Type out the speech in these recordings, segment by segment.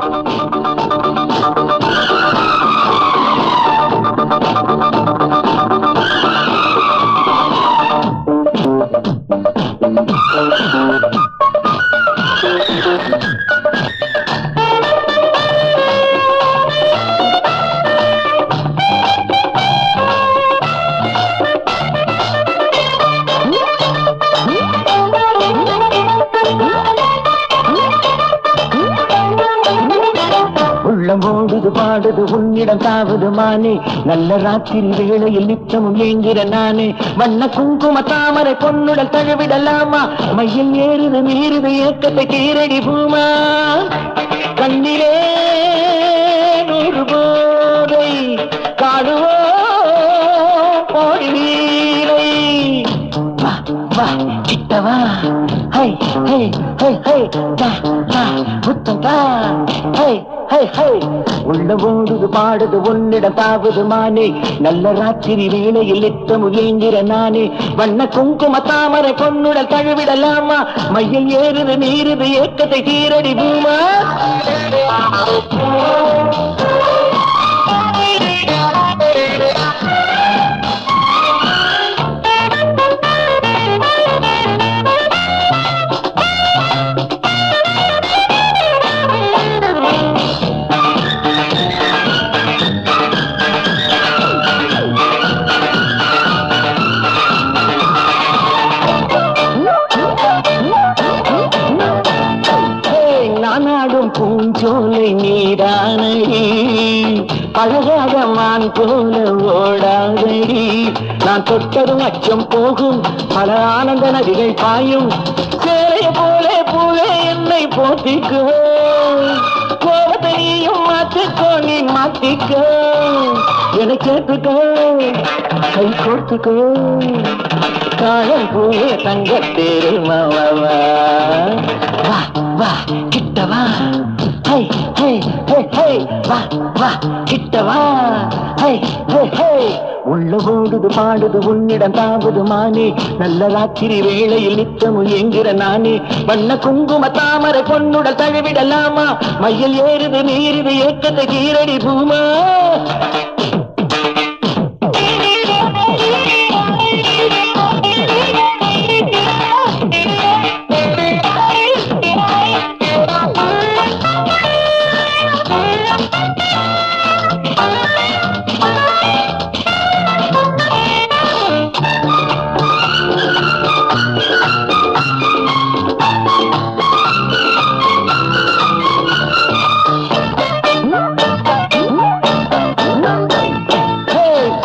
Thank you. உள்ளம் ஓடுது பாடுது உன்னிடம் தாவது மானே. நல்ல ராத்திரி வேளையில் நித்தமும் ஏங்கிற நானே. வண்ண குங்கும தாமரை பொன்னுடல் தழுவிடலாமா? மையில் ஏறுது மீறுது ஏக்கத்தை கீரடி பூமா? கண்ணிலே நூறு போதை காடுவோ போடி வீரை வா வா கிட்டவா? ஹை ஹை ஹை ஹை வா வா புத்தம் தா ஹை உள்ள ஓடுது பாடுது உன்னிடம் தாவது மானே. நல்ல ராத்திரி வேளையில் நித்தம் ஏங்கிற நானே. வண்ண குங்கும தாமரை பொன்னுடல் தழுவிடலாமா? மையில் ஏறுது நீருது ஏக்கத்தை தீரடி பூமா? நீதானடி பழகாத மான் போல ஓடாதடி. நான் தொட்டதும் அச்சம் போகும். பல ஆனந்த நதிகள் பாயும். சேலை போலே போலே என்னை போத்திக்கோ. கோபத்தை நீயும் மாத்திக்கோ நீ மாத்திக்கோ. என கேட்டுக்கோ கை கோர்த்துக்கோ. காலம் பூவே தங்கத்தேரு மாவா வா வா கிட்டவா ஹை. ஹே வா வா கிட்ட வா. ஹே ஹே ஹே. உள்ள ஓடுது பாடுது உன்னிடம் தாவது மானே. நல்ல ராத்திரி வேளையில் நித்தமும் என்கிற நானே. வண்ண குங்கும தாமரை பொன்னுடல் தழுவிடலாமா? மயில் ஏறுது நீருது ஏக்கத்தை கீரடி பூமா.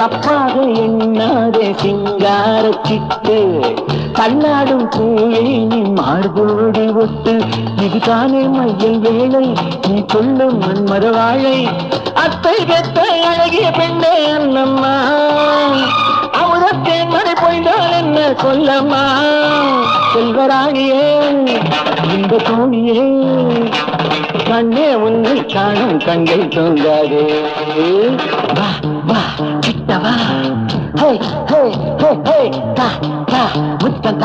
தப்பாக எண்ணாதே சிங்கார சிட்டு கண்ணாடும் பூவே நீ மார்போடி ஒட்டு இதுதானே மையல் வேலை? நீ சொல்லும் மன்மத அத்தை பெத்த அழகிய பெண்ணே அண்ணம்மா. அமுதத்தேன் மறை பொய்ந்தால் என்ன சொல்லம்மா? செல்வராணியே இந்த தோணியே கண்ணே உன்னை காணும் கண்கள் தூங்காதே வா வா. கிட்ட ஹே ஹே ஹே ஹே தா தா முத்தம்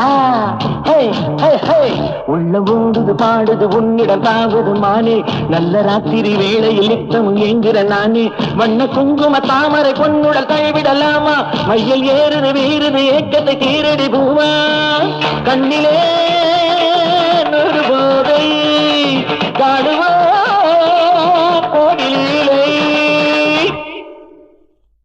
ஹே ஹே ஹே. உள்ள ஓடுது பாடுது உன்னிடம் தாவுது மானே. நல்ல ராத்திரி வேளையில் நித்தம் என்கிற நானே. வண்ண குங்கும தாமரை பொன்னுடல் கைவிடலாமா மையில் ஏறுது வீறுது ஏக்கத்தை கீரடி பூவா. கண்ணிலே